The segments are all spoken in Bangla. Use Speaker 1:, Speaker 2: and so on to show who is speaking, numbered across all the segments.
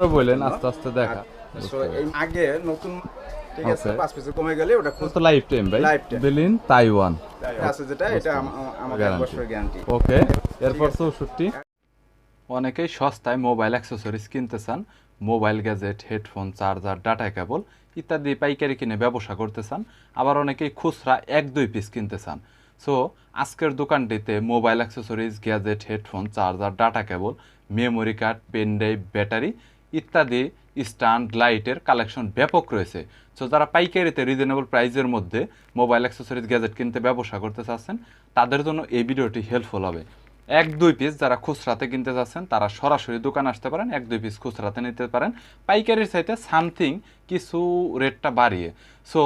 Speaker 1: পরে বললেন আস্তে আস্তে দেখা।
Speaker 2: আগে নতুন ঠিক আছে পাঁচ পিসে কমে গেলে ওটা
Speaker 1: তো লাইফ টাইম ভাই।
Speaker 2: Lifetime.
Speaker 1: বিলিন তাইওয়ান
Speaker 2: আছে যেটা এটা আম- আম- আমাদের বছরের গ্যারান্টি
Speaker 1: ওকে এরপর চৌষট্টি। অনেকেই সস্তায় মোবাইল অ্যাক্সেসরিজ কিনতে চান mobile gadget headphone charger data cable ইত্যাদি পাইকারি কিনে ব্যবসা করতে চান। আবার অনেকেই খুচরা এক দুই পিস কিনতে চান। সো আজকের দোকানটিতে mobile accessories gadget headphone charger data cable memory card pen drive battery ইত্যাদি স্ট্যান্ড লাইটের কালেকশন ব্যাপক রয়েছে। সো যারা পাইকারিতে রিজনেবল প্রাইসের মধ্যে মোবাইল অ্যাক্সেসরিজ গ্যাজেট কিনতে ব্যবসা করতে চাচ্ছেন, তাদের জন্য এই ভিডিওটি হেল্পফুল হবে। এক, দুই পিস যারা খুচরাতে কিনতে চাচ্ছেন, তারা সরাসরি দোকান আসতে পারেন, এক, দুই পিস খুচরাতে নিতে পারেন। পাইকারির চাইতে সামথিং কিছু রেটটা বাড়িয়ে। সো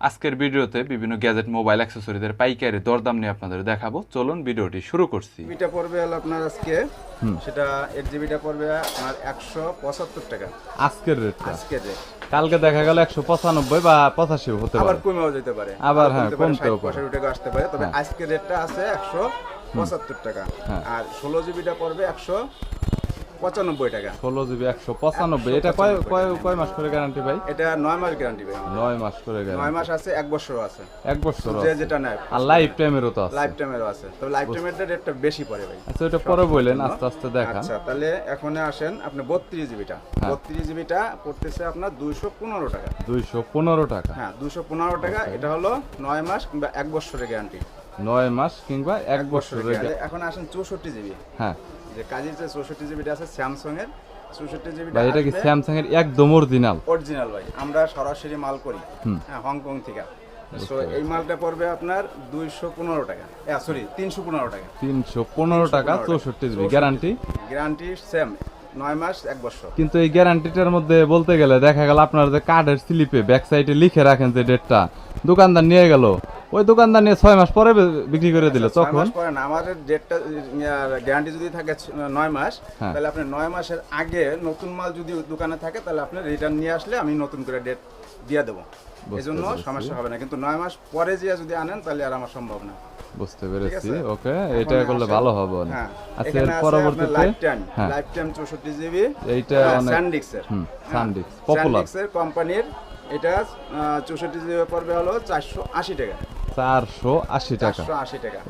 Speaker 1: আজকের ভিডিওতে বিভিন্ন গ্যাজেট মোবাইল অ্যাক্সেসরিজের পাইকারি দরদাম নিয়ে আপনাদের দেখাবো। চলুন ভিডিওটি শুরু করছি।
Speaker 2: জিবিটা পড়বে হলো আপনার আজকে। সেটা এইট জিবিটা পড়বে আপনার একশো পঁচাত্তর টাকা।
Speaker 1: আজকের রেটটা?
Speaker 2: আজকে যে
Speaker 1: কালকে দেখা গেল একশো পঁচানব্বই বা পঁচাশি হতে পারে।
Speaker 2: আবার কমেও যেতে পারে।
Speaker 1: আবার হ্যাঁ, কমতেও
Speaker 2: 60
Speaker 1: পারে।
Speaker 2: টাকা আসতে পারে। তবে
Speaker 1: হ্যাঁ।
Speaker 2: আজকের রেটটা আছে একশো পঁচাত্তর টাকা।
Speaker 1: হ্যাঁ।
Speaker 2: আর ষোলো জিবিটা পড়বে একশো পঁচানব্বই টাকা।
Speaker 1: ষোলো জিবি একশো পঁচানব্বই। এটা কয় কয় কয় মাস করে গ্যারান্টি ভাই?
Speaker 2: এটা নয় মাস গ্যারান্টি আমরা।
Speaker 1: নয় মাস করে
Speaker 2: নয় মাস আছে এক বছরও আছে।
Speaker 1: এক বছর
Speaker 2: যে যেটা নেয়।
Speaker 1: আর লাইফ টাইমেরও তো আছে।
Speaker 2: লাইফ টাইমেরও আছে। তবে লাইফ টাইমের রেটটা বেশি পড়ে ভাই।
Speaker 1: আচ্ছা ওটা পরে বললেন আস্তে আস্তে দেখান।
Speaker 2: আচ্ছা তাহলে এখন আসেন আপনি বত্রিশ জিবিটা।
Speaker 1: হ্যাঁ।
Speaker 2: বত্রিশ জিবিটা পড়তেছে আপনার দুইশো পনেরো টাকা।
Speaker 1: দুইশো পনেরো টাকা।
Speaker 2: হ্যাঁ দুশো পনেরো টাকা। এটা হলো নয় মাস কিংবা এক বছরের গ্যারান্টি
Speaker 1: নয় মাস কিংবা এক বছরের
Speaker 2: বছরের এখন আসেন চৌষট্টি জিবি।
Speaker 1: হ্যাঁ।
Speaker 2: যে কাজের যে চৌষট্টি জিবিটা আছে স্যামসাং এর চৌষট্টি
Speaker 1: ভাই এটা কি স্যামসাং এর একদম অরিজিনাল
Speaker 2: অরিজিনাল ভাই। আমরা সরাসরি মাল করি হ্যাঁ হংকং থেকে। তো এই মালটা পড়বে আপনার দুইশো পনেরো টাকা। সরি তিনশো পনেরো টাকা।
Speaker 1: তিনশো পনেরো টাকা চৌষট্টি জিবি। গ্যারান্টি
Speaker 2: গ্যারান্টি সেম নয় মাস এক বছর।
Speaker 1: কিন্তু এই গ্যারান্টিটার মধ্যে বলতে গেলে দেখা গেল আপনার যে কার্ডের স্লিপে ব্যাক সাইডে লিখে রাখেন যে ডেটটা দোকানদার নিয়ে গেল ওই দোকানদার নিয়ে ছয় মাস পরে বিক্রি করে দিল তখন?
Speaker 2: পরে না আমাদের ডেটটা গ্যারান্টি যদি থাকে নয় মাস
Speaker 1: হ্যাঁ।
Speaker 2: তাহলে আপনি নয় মাসের আগে নতুন মাল যদি দোকানে থাকে তাহলে আপনি রিটার্ন নিয়ে আসলে আমি নতুন করে ডেট দিয়ে দেবো। এই জন্য সমস্যা হবে না কিন্তু নয় মাস পরে যে যদি আনেন তাহলে আর আমার সম্ভব না।
Speaker 1: বুঝতে পেরেছি ওকে এটা করলে ভালো হবে
Speaker 2: হ্যাঁ
Speaker 1: আচ্ছা এর পরবর্তীতে?
Speaker 2: লাইফ টাইম
Speaker 1: হ্যাঁ।
Speaker 2: লাইফ টাইম চৌষট্টি জিবি
Speaker 1: এইটা অনেক
Speaker 2: স্যান্ডিক্সের
Speaker 1: হুম সানডিক্স পপুলার
Speaker 2: স্যান্ডিক্সের কোম্পানির এটা চৌষট্টি জিবি পড়বে হলো চারশো আশি টাকা।
Speaker 1: চারশো আশি টাকা।
Speaker 2: আশি টাকা।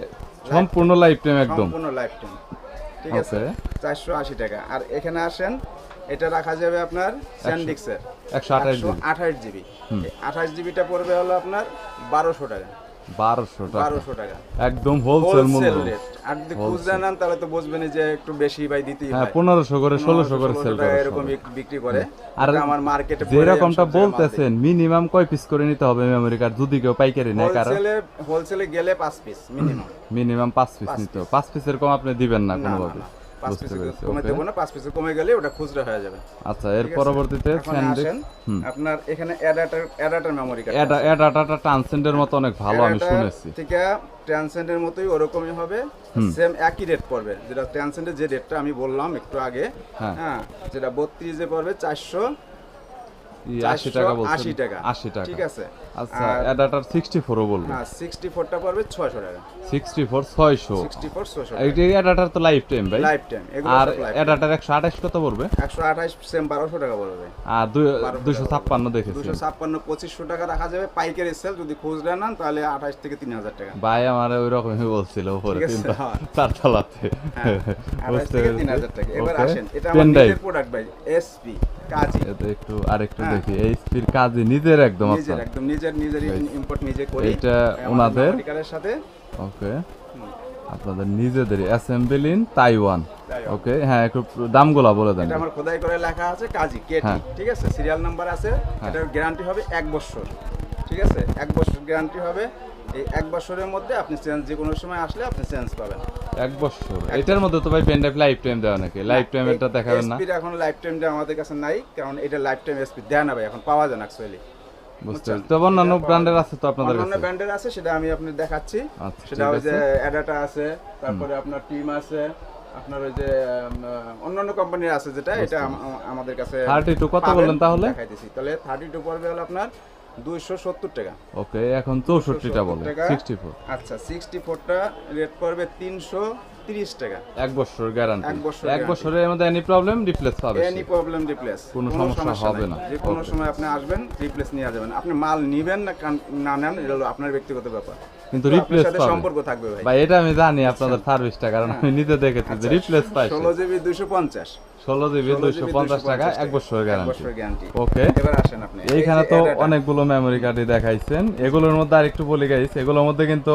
Speaker 1: সম্পূর্ণ লাইফ টাইম একদম।
Speaker 2: সম্পূর্ণ লাইফ টাইম ঠিক আছে. চারশো আশি টাকা। আর এখানে আসেন এটা রাখা যাবে আপনার স্যান্ডিক্সের।
Speaker 1: একশো আঠাশ জিবি
Speaker 2: আঠাশ জিবিটা পড়বে হলো আপনার বারোশো টাকা।
Speaker 1: বারোশো
Speaker 2: বারোশো টাকা।
Speaker 1: একদম হোলসেল মূল্য।
Speaker 2: আর যদি খুচরা নেন তাহলে তো বুঝবেন যে একটু বেশি ভাই দিতেই
Speaker 1: হ্যাঁ পনেরোশো করে ষোলোশো করে সেল করে
Speaker 2: এরকম বিক্রি করে।
Speaker 1: আর
Speaker 2: আর আমার মার্কেটে
Speaker 1: যেরকমটা বলতেছেন মিনিমাম কয় পিস করে নিতে হবে যদি কেউ পাইকারি নেয় কারণ
Speaker 2: হোলসেলে হোলসেলে গেলে পাঁচ পিস মিনিমাম
Speaker 1: মিনিমাম পাঁচ পিস নিতে হবে। পাঁচ পিসের কম আপনি দিবেন না কোনোভাবে।
Speaker 2: পাঁচ পিস কমে দেবো না পাঁচ পিসে কমে গেলে ওটা খুচরা হয়ে যাবে।
Speaker 1: আচ্ছা এর পরবর্তীতে
Speaker 2: এখন
Speaker 1: স্যান্ডিক্স
Speaker 2: আসেন। আপনার এখানে অ্যাডাটার অ্যাডাটার মেমোরি কার্ড
Speaker 1: এটা এডাটাটা ট্রান্সেন্ডের মতো অনেক ভালো আমি শুনেছি।
Speaker 2: ঠিক ট্রান্সেন্ডের মতোই ওরকমই হবে। সেম একই রেট পড়বে। যেটা ট্রান্সেন্ডের যে রেটটা আমি বললাম একটু আগে
Speaker 1: হ্যাঁ।
Speaker 2: হ্যাঁ যেটা বত্রিশে পড়বে চারশো
Speaker 1: ই আশি টাকা বলছেন।
Speaker 2: ঠিক আছে।
Speaker 1: আচ্ছা
Speaker 2: হ্যাঁ পড়বে
Speaker 1: এইটা তো লাইফ টাইম ভাই
Speaker 2: লাইফ টাইম
Speaker 1: আর কত পড়বে?
Speaker 2: সেম টাকা পড়বে।
Speaker 1: আর দেখেছি।
Speaker 2: টাকা রাখা যাবে। পাইকারি সেল যদি খুচরা নেন তাহলে আঠাশ থেকে তিন হাজার টাকা।
Speaker 1: ভাই আমার ওই রকমই বলছিল উপরে তিনটা
Speaker 2: হ্যাঁ।
Speaker 1: চারতলাতে
Speaker 2: থেকে
Speaker 1: পেরেছি
Speaker 2: হাজার টাকা। এবার আসেন এটা প্রোডাক্ট ভাই এসপি কাজী
Speaker 1: এটা একটু আরেকটু
Speaker 2: হ্যাঁ।
Speaker 1: দেখি। এই স্পির কাজে নিজের একদম
Speaker 2: নিজের একদম নিজের নিজের ইম্পোর্ট নিজে করি। আমাদের
Speaker 1: ওনাদের?
Speaker 2: সাথে।
Speaker 1: ওকে। আপনাদের নিজেদের অ্যাসেম্বল ইন তাইওয়ান। ওকে হ্যাঁ একটু দামগুলা বলে দেন।
Speaker 2: এটা আমার খোদাই করে লেখা আছে কাজী কেটি
Speaker 1: হ্যাঁ।
Speaker 2: ঠিক আছে? সিরিয়াল নাম্বার আছে। এটার গ্যারান্টি হবে এক বছর ঠিক আছে? এক বছর গ্যারান্টি হবে। এই এক বছরের মধ্যে আপনি চেঞ্জ যে কোনো সময় আসলে আপনি চেঞ্জ পাবেন।
Speaker 1: এক বছর? এটার মধ্যে তো ভাই পেন ড্রাইভ লাইফ টাইম দেওয়া নাকি? লাইফ টাইম এটা দেখাবেন না?
Speaker 2: এসপির এখন লাইফ টাইমটা আমাদের কাছে নাই কারণ এটা লাইফ টাইম এসপি দেয় না ভাই এখন পাওয়া যায় না অ্যাকচুয়ালি
Speaker 1: বুঝতে পারছি। অন্যান্য ব্র্যান্ডের আছে তো আপনাদের
Speaker 2: অন্যান্য ব্র্যান্ডের আছে সেটা আমি আপনি দেখাচ্ছি।
Speaker 1: আচ্ছা,
Speaker 2: সেটা ওই যে অ্যাডাটা আছে তারপরে আপনার টিম আছে আপনার ওই যে অন্যান্য কোম্পানির আছে যেটা এটা আম- আম- আমাদের কাছে
Speaker 1: 32 কত বললেন তাহলে?
Speaker 2: দেখাইতেছি। তাহলে থার্টি টু পড়বে হলো আপনার দুইশো সত্তর টাকা
Speaker 1: ওকে এখন চৌষট্টিটা বলে
Speaker 2: টাকা।
Speaker 1: সিক্সটি ফোর
Speaker 2: আচ্ছা সিক্সটি ফোরটা রেট পড়বে তিনশো তিরিশ টাকা।
Speaker 1: এক বছর গ্যারান্টি
Speaker 2: এক বছর
Speaker 1: এক বছরের মধ্যে এনি প্রবলেম রিপ্লেস পাবে
Speaker 2: এনি প্রবলেম রিপ্লেস
Speaker 1: কোনো সমস্যা হবে না।
Speaker 2: যে কোনো সময় আপনি আসবেন রিপ্লেস নিয়ে যাবেন। আপনি মাল নিবেন না না নেন এটা হলো আপনার ব্যক্তিগত ব্যাপার।
Speaker 1: কিন্তু রিপ্লেস পাবে
Speaker 2: সম্পর্ক থাকবে ভাই।
Speaker 1: ভাই এটা আমি জানি আপনাদের সার্ভিসটা কারণ আমি নিজে দেখেছি যে রিপ্লেস পাইছে।
Speaker 2: ষোলো জিবি দুইশো পঞ্চাশ।
Speaker 1: ষোলো জিবি দুইশো পঞ্চাশ টাকা এক বছর গ্যারান্টি ওকে
Speaker 2: এবার আসেন আপনি। এই
Speaker 1: এইখানে তো। অনেকগুলো মেমোরি কার্ডই দেখাইছেন। এগুলোর মধ্যে আরেকটু বলে গাইছে এগুলোর মধ্যে কিন্তু।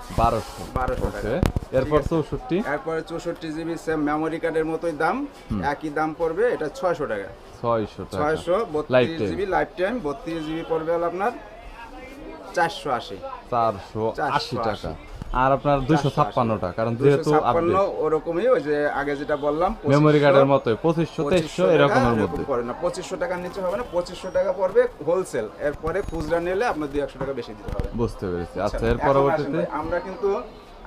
Speaker 1: বারোশো।
Speaker 2: বারোশো টাকা।
Speaker 1: এরপর চৌষট্টি?
Speaker 2: এরপরে চৌষট্টি জিবি সেম মেমোরি কার্ডের মতোই দাম একই দাম পড়বে এটা ছয়শো টাকা।
Speaker 1: ছয়শো
Speaker 2: ছয়শো বত্রিশ জিবি লাইফ টাইম বত্রিশ জিবি পড়বে আপনার চারশো আশি
Speaker 1: চারশো আশি। টাকা। আর আপনার দুইশো ছাপ্পান্ন টাকা কারণ যেহেতু
Speaker 2: ওরকমই ওই যে আগে যেটা বললাম
Speaker 1: মেমোরি কার্ডের মতোই পঁচিশশো তেইশশো এরকমের মধ্যে।
Speaker 2: পড়ে না পঁচিশশো টাকার নিচে হবে না পঁচিশশো টাকা পড়বে হোলসেল এরপরে খুচরা নিলে আপনার দুই একশো টাকা বেশি দিতে হবে।
Speaker 1: বুঝতে পেরেছি। আচ্ছা এর
Speaker 2: এখন
Speaker 1: পরবর্তীতে?
Speaker 2: আমরা কিন্তু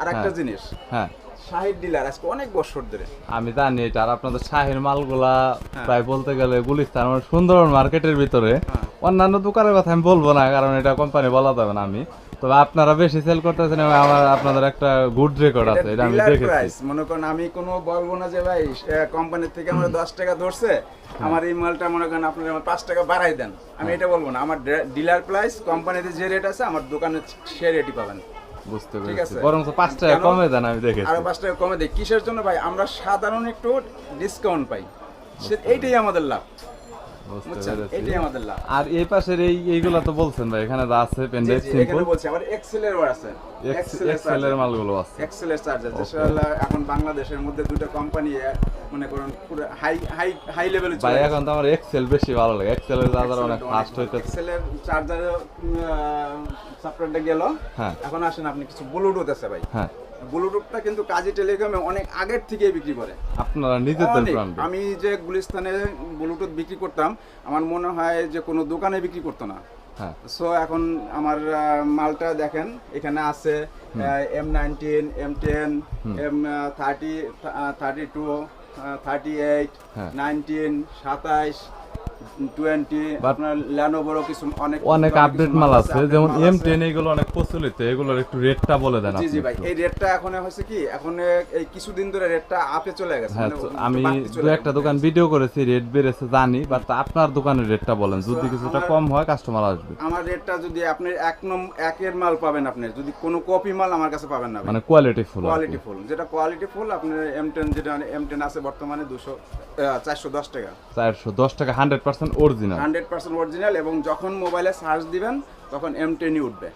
Speaker 2: আর একটা
Speaker 1: হ্যাঁ।
Speaker 2: জিনিস।
Speaker 1: হ্যাঁ।
Speaker 2: শাহিদ ডিলার আজকে অনেক বছর ধরে।
Speaker 1: আমি জানি এটা আর আপনাদের শাহের মালগুলা
Speaker 2: হ্যাঁ।
Speaker 1: প্রায় বলতে গেলে গুলিস্তান সুন্দরবন মার্কেটের ভিতরে।
Speaker 2: হ্যাঁ।
Speaker 1: অন্যান্য দোকানের কথা আমি বলব না কারণ এটা কোম্পানি বলা যাবে না আমি। তবে আপনারা বেশি সেল করতেছেন এবং আমার আপনাদের একটা গুড রেকর্ড আছে এটা আমি দেখেছি।
Speaker 2: মনে করেন আমি কোনো বলব না যে ভাই কোম্পানির থেকে আমার দশ টাকা ধরছে আমার এই মালটা মনে করেন আপনার আমার পাঁচ টাকা বাড়াই দেন। আমি এটা বলব না আমার ডিলার প্রাইস কোম্পানিতে যে রেট আছে আমার দোকানে সে রেটই পাবেন।
Speaker 1: বুঝতে পেরেছি। বরং পাঁচ টাকা কমে দেন আমি দেখেছি।
Speaker 2: আরও পাঁচ টাকা কমে দেয়। কিসের জন্য ভাই? আমরা সাধারণ একটু ডিসকাউন্ট পাই। এইটাই আমাদের লাভ।
Speaker 1: আর এই পাশের এই এইগুলা তো বলছেন ভাই এখানে আছে পেন
Speaker 2: জি,
Speaker 1: ড্রাইভ
Speaker 2: জি,
Speaker 1: সিম্পল
Speaker 2: বলছি আবার এক্সেলের আছে।
Speaker 1: এক্সেলের মালগুলো আছে।
Speaker 2: এক্সেলের চার্জার এখন বাংলাদেশের মধ্যে দুটো কোম্পানি মনে করুন পুরো হাই হাই হাই লেভেলে
Speaker 1: ভাই এখন তো আমার এক্সেল বেশি ভালো লাগে। এক্সেলের চার্জার অনেক ফাস্ট
Speaker 2: চার্জারের সাপ্লাইটা গেল।
Speaker 1: হ্যাঁ।
Speaker 2: এখন আসেন আপনি কিছু ব্লুটুথ আছে ভাই।
Speaker 1: হ্যাঁ।
Speaker 2: ব্লুটুথটা কিন্তু কাজী টেলিকমে অনেক আগের থেকেই বিক্রি করে।
Speaker 1: আপনারা নিজেদের ব্র্যান্ড
Speaker 2: আমি যে গুলিস্তানে ব্লুটুথ বিক্রি করতাম আমার মনে হয় যে কোনো দোকানে বিক্রি করতো না।
Speaker 1: হ্যাঁ।
Speaker 2: সো এখন আমার মালটা দেখেন এখানে আছে M nineteen M ten M thirty thirty two thirty eight
Speaker 1: হ্যাঁ।
Speaker 2: নাইনটিন সাতাইশ আপনার ল্যানোভোরও কিছু অনেক
Speaker 1: অনেক আপডেট মাল আছে যেমন এম টেন অনেক প্রচলিত এগুলোর একটু রেটটা বলে দেন
Speaker 2: জি জি ভাই এই রেটটা এখন হয়েছে কি এখন এই কিছুদিন ধরে রেটটা আপে চলে গেছে
Speaker 1: হ্যাঁ
Speaker 2: মানে
Speaker 1: আমি দু একটা দোকান ভিডিও করেছি রেট বেড়েছে জানি বাট আপনার দোকানের রেটটা বলেন যদি কিছুটা কম হয় কাস্টমার আসবে।
Speaker 2: আমার রেটটা যদি আপনি এক নম একের মাল পাবেন আপনি যদি কোনো কপি মাল আমার কাছে পাবেন না
Speaker 1: মানে কোয়ালিটি ফুল
Speaker 2: কোয়ালিটি ফুল যেটা কোয়ালিটি ফুল আপনার এম টেন যেটা এম টেন আছে বর্তমানে দুশো চারশো দশ টাকা।
Speaker 1: চারশো দশ টাকা hundred percent original
Speaker 2: hundred percent original এবং যখন মোবাইলে সার্চ দিবেন তখন এম টেনই উঠবে।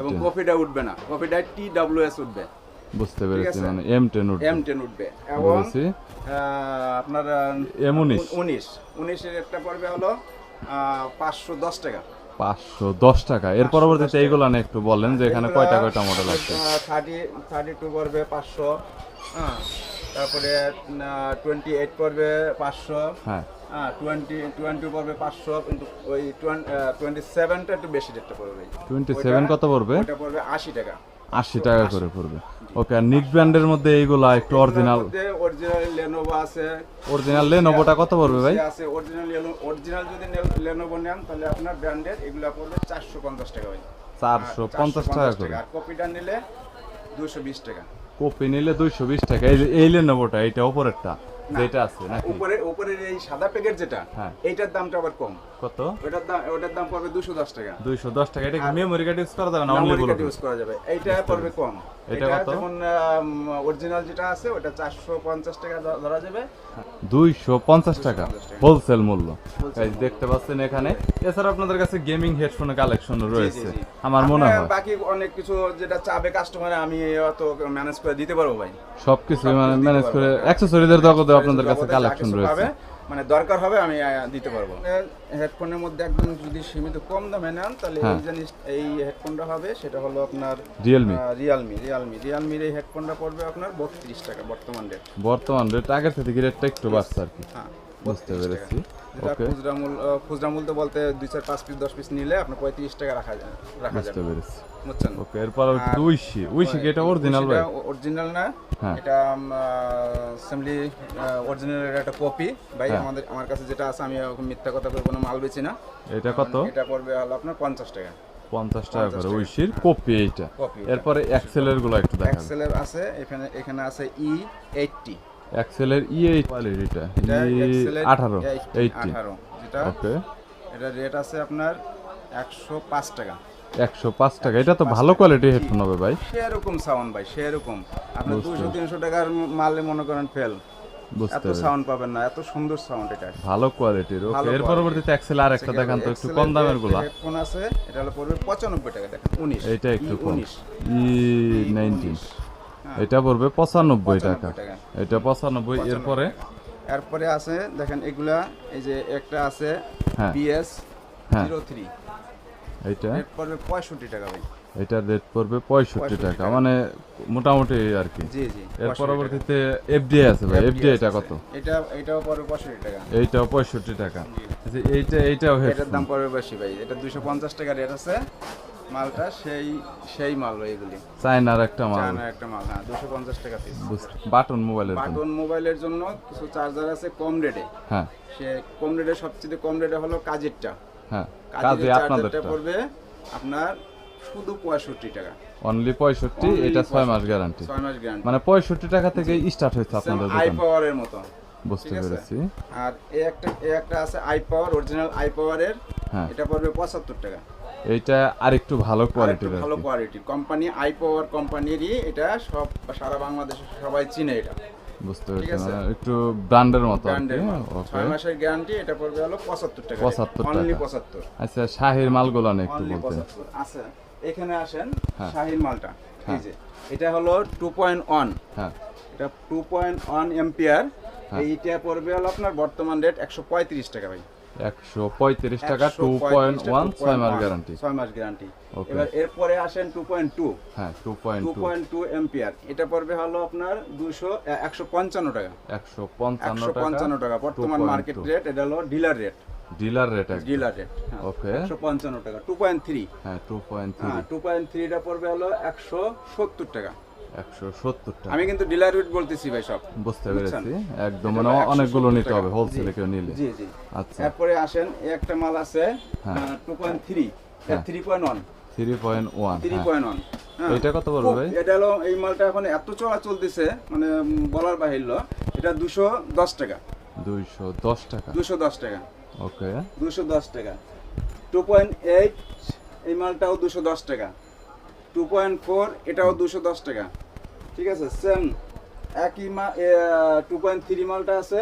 Speaker 2: এবং কপিটা উঠবে না। কপিটা এস উঠবে।
Speaker 1: বুঝতে পেরেছি? মানে এম টেন
Speaker 2: এম টেন উঠবে। এবং আপনার
Speaker 1: এম উনিশ।
Speaker 2: উনিশ। উনিশের একটা পড়বে হলো পাঁচশো দশ টাকা।
Speaker 1: পাঁচশো দশ টাকা। এর পরবর্তীতে এইগুলো না একটু বলেন যে এখানে কয়টা কয়টা মডেল আছে?
Speaker 2: থার্টি থার্টি টু পড়বে পাঁচশো হ্যাঁ। তারপরে টোয়েন্টি এইট পড়বে পাঁচশো।
Speaker 1: হ্যাঁ।
Speaker 2: হ্যাঁ টোয়েন্টি টোয়েন্টি পড়বে পাঁচশো কিন্তু ওই টোয়েন্টি সেভেনটা একটু বেশি রেটটা পড়বে
Speaker 1: টোয়েন্টি সেভেন কত পড়বে?
Speaker 2: ওটা পড়বে আশি টাকা।
Speaker 1: আশি টাকা করে পড়বে। ওকে আর নিক ব্র্যান্ডের মধ্যে এইগুলা একটু অরিজিনাল
Speaker 2: অরিজিনাল লেনোভো আছে।
Speaker 1: অরিজিনাল লেনোভোটা কত পড়বে ভাই?
Speaker 2: আছে অরিজিনাল অরিজিনাল যদি লেনোভো নেন তাহলে আপনার ব্র্যান্ডের এগুলো পড়বে চারশো পঞ্চাশ টাকা ভাই।
Speaker 1: চারশো
Speaker 2: আর
Speaker 1: পঞ্চাশ টাকা করে।
Speaker 2: আর কপিটা নিলে দুশো বিশ টাকা।
Speaker 1: কপি নিলে দুইশো বিশ টাকা। এই এই লেনোভোটা এইটা ওপরেরটা যেটা আছে নাকি?
Speaker 2: উপরে উপরের এই সাদা প্যাকেট যেটা
Speaker 1: হ্যাঁ।
Speaker 2: এইটার দামটা আবার কম।
Speaker 1: কত?
Speaker 2: ওটার দাম ওটার দাম পড়বে দুশো দশ টাকা।
Speaker 1: দুইশো দশ টাকা। এটা মেমরি কার্ড ইউজ করা যাবে না অনলি
Speaker 2: ইউজ করা যাবে। এইটা পড়বে কম।
Speaker 1: এটা কত?
Speaker 2: যেমন অরিজিনাল যেটা আছে ওটা চারশো পঞ্চাশ টাকা ধরা যাবে।
Speaker 1: দুইশো পঞ্চাশ টাকা।
Speaker 2: 250 টাকা।
Speaker 1: হোলসেল মূল্য। এই দেখতে পাচ্ছেন এখানে। এছাড়া আপনাদের কাছে গেমিং হেডফোনের কালেকশন রয়েছে। আমার মনে হয়।
Speaker 2: বাকি অনেক কিছু যেটা চাবে কাস্টমারে আমি অত ম্যানেজ করে দিতে পারব ভাই।
Speaker 1: সবকিছু মানে ম্যানেজ। করে অ্যাক্সেসরিজের জগতে আপনাদের কাছে কালেকশন রয়েছে।
Speaker 2: মানে দরকার হবে আমি দিতে পারব। হেডফোনের মধ্যে একদম যদি সীমিত কম দামে নেন তাহলে এই
Speaker 1: হ্যাঁ।
Speaker 2: জিনিস এই হেডফোনটা হবে সেটা হলো আপনার
Speaker 1: রিয়েলমি
Speaker 2: রিয়ালমি রিয়ালমি রিয়েলমির এই হেডফোনটা পড়বে আপনার বত্রিশ টাকা বর্তমান রেট
Speaker 1: বর্তমান রেট আগের থেকে রেটটা একটু বাড়ছে আর কি।
Speaker 2: হ্যাঁ।
Speaker 1: বুঝতে পেরেছি।
Speaker 2: যেটা খুচরা মূল খুচরা মূল্য বলতে দুই চার পাঁচ পিস দশ পিস নিলে আপনার পঁয়ত্রিশ টাকা রাখা যায় রাখা যাবে। বুঝছেন?
Speaker 1: ওকে এরপর উইশি। উইশি কি এটা অরিজিনাল ভাই?
Speaker 2: অরিজিনাল না।
Speaker 1: হ্যাঁ।
Speaker 2: এটা অ্যাসেম্বলি অরিজিনাল একটা কপি ভাই
Speaker 1: হ্যাঁ।
Speaker 2: আমাদের আমার কাছে যেটা আছে আমি মিথ্যা কথা বলে কোনো মাল বেচি না।
Speaker 1: এটা কত?
Speaker 2: এটা পড়বে হলো আপনার পঞ্চাশ টাকা।
Speaker 1: পঞ্চাশ টাকা করে। উইশির কপি এইটা। এরপরে এক্সেলেরগুলো একটু
Speaker 2: এক্সেলের আছে এখানে এখানে আছে ই এইটটি
Speaker 1: এক্সেলের ই এইট কোয়ালিটিটা
Speaker 2: এটা
Speaker 1: আঠারো এইটটি
Speaker 2: যেটা
Speaker 1: ওকে
Speaker 2: এটা রেট আছে আপনার একশো পাঁচ টাকা।
Speaker 1: একশো পাঁচ টাকা। এটা তো ভালো কোয়ালিটির হেডফোন হবে ভাই।
Speaker 2: সেরকম সাউন্ড ভাই সেরকম আপনার
Speaker 1: বুঝতে
Speaker 2: দুশো তিনশো টাকার মালে মনে করেন ফেল
Speaker 1: বুঝতে
Speaker 2: এত সাউন্ড পাবেন না এত সুন্দর সাউন্ড এটা।
Speaker 1: ভালো কোয়ালিটির ওকে এর পরবর্তীতে এক্সেল আর একটা দেখান তো একটু কম দামেরগুলা।
Speaker 2: হেডফোন আছে এটা হলো পড়বে পঁচানব্বই টাকা দেখেন উনিশ।
Speaker 1: এইটা একটু কম।
Speaker 2: উনিশ।
Speaker 1: ই নাইনটিন
Speaker 2: হ্যাঁ।
Speaker 1: এটা পড়বে পঁচানব্বই টাকা।
Speaker 2: 95 টাকা।
Speaker 1: এটা পঁচানব্বই এরপরে?
Speaker 2: এরপরে আছে দেখেন এগুলা এই যে একটা আছে
Speaker 1: হ্যাঁ।
Speaker 2: বিএস
Speaker 1: হ্যাঁ।
Speaker 2: Zero three. পড়বে পঁয়ষট্টি টাকা ভাই।
Speaker 1: এটার রেট পড়বে পঁয়ষট্টি টাকা। মানে মোটামুটি আর কি।
Speaker 2: জি জি
Speaker 1: এর
Speaker 2: 65
Speaker 1: পরবর্তীতে এফডিআই আছে ভাই। এফডিআই এটা কত?
Speaker 2: এটা এটাও পড়বে পঁয়ষট্টি টাকা।
Speaker 1: এইটাও পঁয়ষট্টি টাকা। এইটা এইটাও
Speaker 2: এটার দাম পড়বে বেশি ভাই এটা দুশো পঞ্চাশ টাকা রেট আছে। মালটা সেই সেই মাল এগুলি।
Speaker 1: চায়নার একটা মাল।
Speaker 2: চায়নার একটা মাল হ্যাঁ দুশো পঞ্চাশ টাকা পিস
Speaker 1: বাটন মোবাইলের জন্য।
Speaker 2: বাটন মোবাইলের জন্য কিছু চার্জার আছে কম রেটে
Speaker 1: হ্যাঁ।
Speaker 2: সে কম রেটে সবচেয়ে কম রেটে হলো কাজেরটা।
Speaker 1: হ্যাঁ কাজে আপনাদেরটা।
Speaker 2: পড়বে আপনার শুধু পঁয়ষট্টি টাকা।
Speaker 1: অনলি পঁয়ষট্টি এটা ছয় মাস গ্যারান্টি
Speaker 2: ছয় মাস গ্যারান্টি
Speaker 1: মানে পঁয়ষট্টি টাকা থেকে স্টার্ট হয়েছে আপনাদের
Speaker 2: আই পাওয়ারের মতো।
Speaker 1: বুঝতে পেরেছি।
Speaker 2: আর এই একটা এই একটা আছে আই পাওয়ার অরিজিনাল আই পাওয়ারের
Speaker 1: হ্যাঁ।
Speaker 2: এটা পড়বে পঁচাত্তর টাকা।
Speaker 1: এইটা আরেকটু ভালো
Speaker 2: আর একটু
Speaker 1: কোয়ালিটির আর
Speaker 2: ভালো
Speaker 1: কি।
Speaker 2: কোয়ালিটির কোম্পানি আই পাওয়ার কোম্পানিরই এটা সব সারা বাংলাদেশে সবাই চিনে এটা।
Speaker 1: বুঝতে পেরেছি একটু ব্র্যান্ডের মতো
Speaker 2: ছয় মাসের গ্যারান্টি এটা পড়বে হলো পঁচাত্তর টাকা।
Speaker 1: 75
Speaker 2: অনলি
Speaker 1: টাকা।
Speaker 2: পঁচাত্তর।
Speaker 1: আচ্ছা শাহির মালগুলো না একটু বলতে
Speaker 2: পঁচাত্তর। আচ্ছা এখানে আসেন
Speaker 1: হ্যাঁ।
Speaker 2: শাহিন মালটা। এই
Speaker 1: হ্যাঁ।
Speaker 2: যে এটা হলো টু পয়েন্ট ওয়ান
Speaker 1: হ্যাঁ।
Speaker 2: এটা টু পয়েন্ট ওয়ান এম্পিয়ার। এইটা পড়বে হলো আপনার বর্তমান রেট একশো পঁয়ত্রিশ টাকা ভাই।
Speaker 1: একশো পঁয়ত্রিশ টাকা
Speaker 2: 135
Speaker 1: টু পয়েন্ট
Speaker 2: টাকা,
Speaker 1: ওয়ান
Speaker 2: 2.1
Speaker 1: ছয় মাস গ্যারান্টি
Speaker 2: ছয় মাস গ্যারান্টি. এবার এরপরে আসেন টু পয়েন্ট টু
Speaker 1: হ্যাঁ two point
Speaker 2: two point two ampere এটা পড়বে হলো আপনার দুশো একশো পঞ্চান্ন টাকা।
Speaker 1: একশো পঞ্চান্ন
Speaker 2: পঞ্চান্ন টাকা। বর্তমান মার্কেট রেট এটা হলো dealer rate
Speaker 1: dealer rate
Speaker 2: dealer rate
Speaker 1: Okay.
Speaker 2: একশো পঞ্চান্ন টাকা টু পয়েন্ট থ্রি
Speaker 1: হ্যাঁ two point three
Speaker 2: two point থ্রিটা পড়বে হলো একশো সত্তর টাকা।
Speaker 1: একশো সত্তর টাকা
Speaker 2: আমি কিন্তু ডিলার রেট বলতেছি ভাই সব।
Speaker 1: বুঝতে পেরেছি। একদম মানে অনেকগুলো
Speaker 2: 170
Speaker 1: নিতে হবে হোলসেলে কেউ নিলে।
Speaker 2: জি জি।
Speaker 1: আচ্ছা।
Speaker 2: এরপরে আসেন একটা মাল আছে। Two point three. Three point one
Speaker 1: three point one
Speaker 2: three point one
Speaker 1: এটা কত পড়বে ভাই?
Speaker 2: এটা হলো এই মালটা এখন এত চলা চলতেছে মানে বলার বাহিল্য এটা দুশো দশ টাকা।
Speaker 1: দুইশো দশ টাকা।
Speaker 2: দুশো দশ টাকা।
Speaker 1: ওকে।
Speaker 2: দুশো দশ টাকা। টু পয়েন্ট এইট এই মালটাও দুশো দশ টাকা। টু পয়েন্ট ফোর এটাও দুশো দশ টাকা। ঠিক আছে সেম একই মা টু পয়েন্ট থ্রি মালটা আছে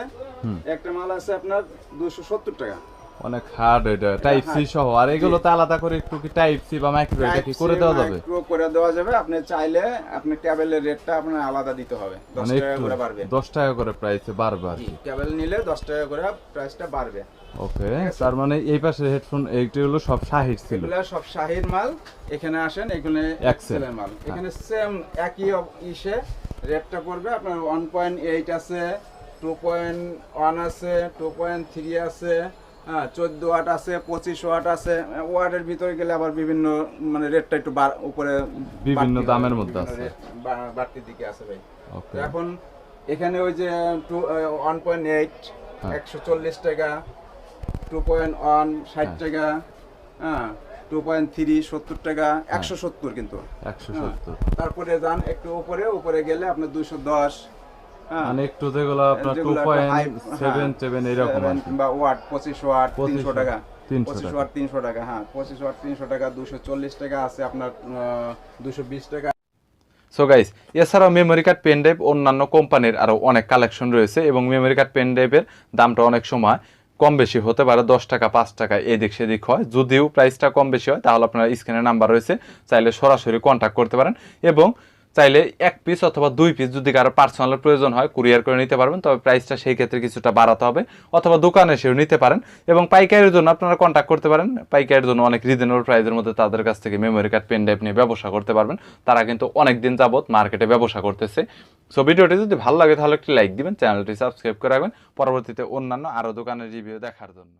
Speaker 2: একটা মাল আছে আপনার দুশো সত্তর টাকা।
Speaker 1: অনেক হার্ড এটা টাইপ সি সহ আর এগুলোতে আলাদা করে একটু কি টাইপ সি বা মাইক্রো এটা কি করে দেওয়া যাবে?
Speaker 2: Micro করে দেওয়া যাবে আপনি চাইলে আপনি ক্যাবেলের রেটটা আপনার আলাদা দিতে হবে দশ
Speaker 1: মানে
Speaker 2: টাকা করে বাড়বে।
Speaker 1: দশ টাকা করে প্রাইসে বাড়বে আর কি।
Speaker 2: ক্যাবেল নিলে দশ টাকা করে প্রাইসটা বাড়বে।
Speaker 1: ওকে তার মানে এই পাশে হেডফোন এইটি হলো সব শাহির ছিল
Speaker 2: এগুলা সব শাহির মাল এখানে আসেন এখানে। এক্সেলের মাল এখানে সেম একই ইসে রেটটা পড়বে আপনার ওয়ান পয়েন্ট এইট আছে টু পয়েন্ট ওয়ান আছে টু পয়েন্ট থ্রি আছে হ্যাঁ চোদ্দ ওয়াট আছে পঁচিশ ওয়াট আছে ওয়াটের ভিতরে গেলে আবার বিভিন্ন মানে রেটটা একটু উপরে
Speaker 1: বিভিন্ন দামের মধ্যে আছে।
Speaker 2: বাড়তির দিকে আছে ভাই এখন এখানে ওই যে টু ওয়ান পয়েন্ট এইট
Speaker 1: হ্যাঁ।
Speaker 2: একশো চল্লিশ টাকা টু পয়েন্ট ওয়ান ষাট
Speaker 1: হ্যাঁ।
Speaker 2: টাকা হ্যাঁ টু পয়েন্ট থ্রি সত্তর টাকা একশো সত্তর কিন্তু।
Speaker 1: একশো
Speaker 2: হ্যাঁ।
Speaker 1: সত্তর।
Speaker 2: তারপরে যান একটু উপরে উপরে গেলে আপনার দুশো দশ। হ্যাঁ।
Speaker 1: মানে একটু যেগুলো আপনার টু পয়েন্ট সেভেন
Speaker 2: হ্যাঁ,
Speaker 1: সেভেন এরকম আর
Speaker 2: ওয়াট পঁচিশ ওয়াট তিনশো টাকা। পঁচিশ ওয়াট তিনশো টাকা হ্যাঁ। পঁচিশ ওয়াট তিনশো টাকা দুশো চল্লিশ টাকা আছে আপনার দুশো বিশ টাকা।
Speaker 1: সো গাইস এছাড়াও মেমোরি কার্ড পেন ড্রাইভ অন্যান্য কোম্পানির আরও অনেক কালেকশন রয়েছে এবং মেমোরি কার্ড পেন ড্রাইভের দামটা অনেক সময় কম বেশি হতে পারে দশ টাকা, পাঁচ টাকা, এদিক সেদিক হয়। যদিও প্রাইসটা কম বেশি হয়, তাহলে আপনার স্ক্রিনের নাম্বার রয়েছে, চাইলে সরাসরি কন্ট্যাক্ট করতে পারেন। এবং চাইলে এক পিস অথবা দুই পিস যদি কারও পার্সোনালের প্রয়োজন হয় কুরিয়ার করে নিতে পারবেন, তবে প্রাইসটা সেই ক্ষেত্রে কিছুটা বাড়াতে হবে, অথবা দোকানে এসেও নিতে পারেন এবং পাইকারির জন্য আপনারা কন্ট্যাক্ট করতে পারেন। পাইকারির জন্য অনেক রিজনেবল প্রাইসের মধ্যে তাদের কাছ থেকে মেমোরি কার্ড পেন ড্রাইভ নিয়ে ব্যবসা করতে পারবেন। তারা কিন্তু অনেক দিন যাবত মার্কেটে ব্যবসা করতেছে। সো ভিডিওটি যদি ভালো লাগে তাহলে একটি লাইক দিবেন চ্যানেলটি সাবস্ক্রাইব করে রাখবেন। পরবর্তীতে অন্যান্য আরও দোকানের রিভিউ দেখার জন্য।